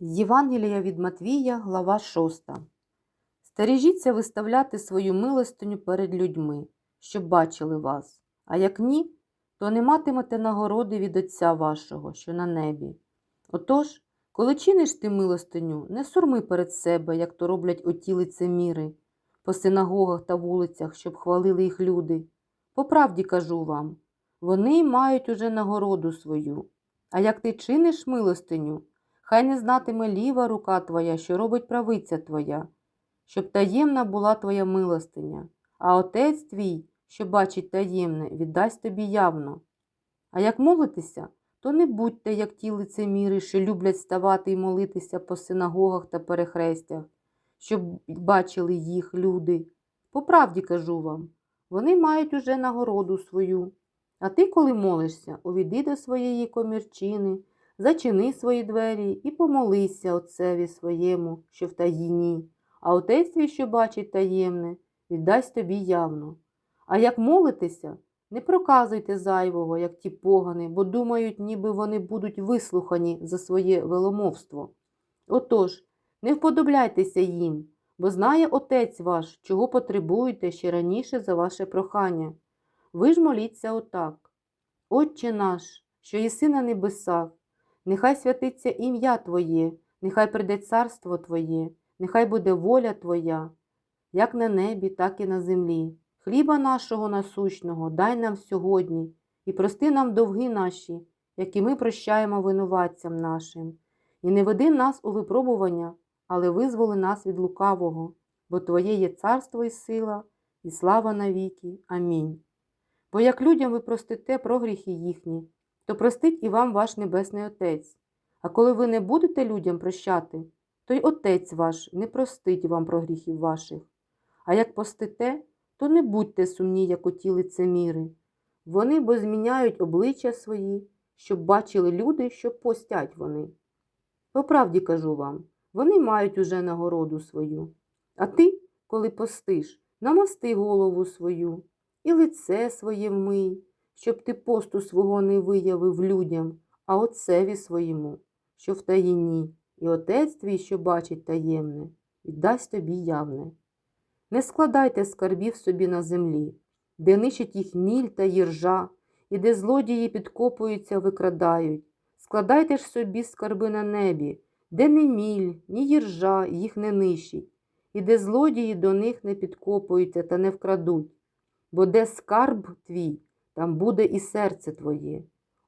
Євангелія від Матвія, глава 6. Стережіться виставляти свою милостиню перед людьми, щоб бачили вас, а як ні, то не матимете нагороди від Отця вашого, що на небі. Отож, коли чиниш ти милостиню, не сурми перед себе, як то роблять оті лицеміри, по синагогах та вулицях, щоб хвалили їх люди. По правді кажу вам, вони мають уже нагороду свою. А як ти чиниш милостиню, Хай не знатиме ліва рука твоя, що робить правиця твоя, щоб таємна була твоя милостиня, а отець твій, що бачить таємне, віддасть тобі явно. А як молитися, то не будьте, як ті лицеміри, що люблять ставати і молитися по синагогах та перехрестях, щоб бачили їх люди. По правді кажу вам, вони мають уже нагороду свою. А ти, коли молишся, увійди до своєї комірчини, зачини свої двері і помолися Отцеві своєму, що в таїні, а Отець твій, що бачить таємне, віддасть тобі явно. А як молитеся, не проказуйте зайвого, як ті погани, бо думають, ніби вони будуть вислухані за своє веломовство. Отож, не вподобляйтеся їм, бо знає Отець ваш, чого потребуєте ще раніше за ваше прохання. Ви ж моліться отак. Отче наш, що єси на небесах, Нехай святиться ім'я Твоє, нехай прийде царство Твоє, нехай буде воля Твоя, як на небі, так і на землі. Хліба нашого насущного дай нам сьогодні і прости нам довги наші, які ми прощаємо винуватцям нашим, і не веди нас у випробування, але визволи нас від лукавого, бо Твоє є царство і сила, і слава навіки. Амінь. Бо як людям ви простите прогріхи їхні, то простить і вам ваш Небесний Отець. А коли ви не будете людям прощати, то й Отець ваш не простить вам про гріхів ваших. А як постите, то не будьте сумні, як оті лицеміри. Вони бо зміняють обличчя свої, щоб бачили люди, що постять вони. По правді кажу вам, вони мають уже нагороду свою. А ти, коли постиш, намасти голову свою і лице своє вмий, щоб ти посту свого не виявив людям, а отцеві своєму, що в таїні, і отець твій, що бачить таємне, віддасть тобі явне. Не складайте скарбів собі на землі, де нищить їх міль та їржа, і де злодії підкопуються, викрадають. Складайте ж собі скарби на небі, де ні міль, ні їржа їх не нищить, і де злодії до них не підкопуються та не вкрадуть, бо де скарб твій, там буде і серце твоє.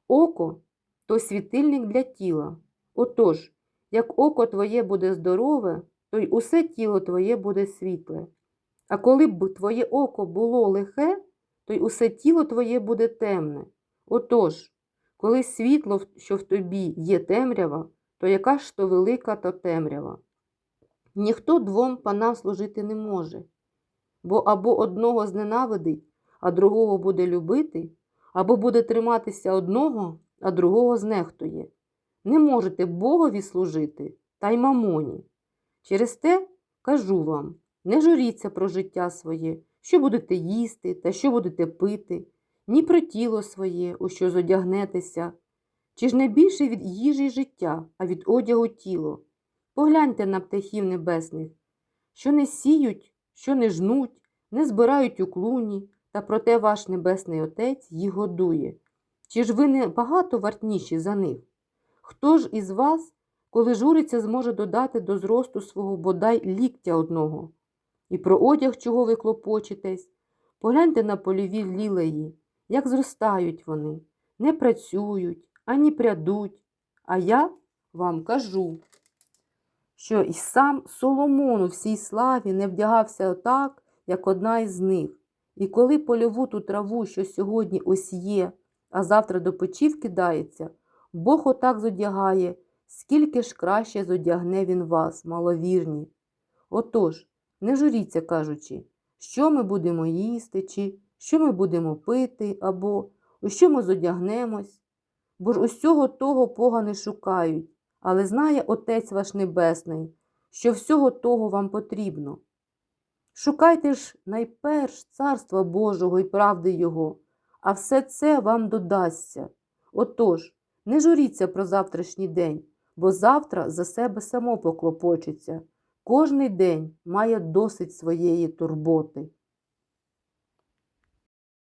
Око то світильник для тіла. Отож, як око твоє буде здорове, то й усе тіло твоє буде світле. А коли б твоє око було лихе, то й усе тіло твоє буде темне. Отож, коли світло, що в тобі є темрява, то яка ж то велика то темрява? Ніхто двом панам служити не може, бо або одного зненавидить, а другого буде любити, або буде триматися одного, а другого знехтує. Не можете Богові служити та й мамоні. Через те кажу вам не журіться про життя своє, що будете їсти та що будете пити, ні про тіло своє, у що зодягнетеся. Чи ж не більше від їжі життя, а від одягу тіло? Погляньте на птахів небесних, що не сіють, що не жнуть, не збирають у клуні, та проте ваш Небесний Отець їх годує. Чи ж ви не багато вартніші за них? Хто ж із вас, коли журиться, зможе додати до зросту свого бодай ліктя одного? І про одяг, чого ви клопочетесь, погляньте на польові лілеї, як зростають вони, не працюють, ані прядуть. А я вам кажу, що і сам Соломон у всій славі не вдягався отак, як одна із них. І коли польову ту траву, що сьогодні ось є, а завтра до печів кидається, Бог отак зодягає, скільки ж краще зодягне він вас, маловірні. Отож, не журіться, кажучи, що ми будемо їсти, чи що ми будемо пити, або у що ми зодягнемось. Бо ж усього того погани шукають, але знає Отець ваш Небесний, що всього того вам потрібно. Шукайте ж найперш Царства Божого і правди Його, а все це вам додасться. Отож, не журіться про завтрашній день, бо завтра за себе само поклопочеться. Кожний день має досить своєї турботи.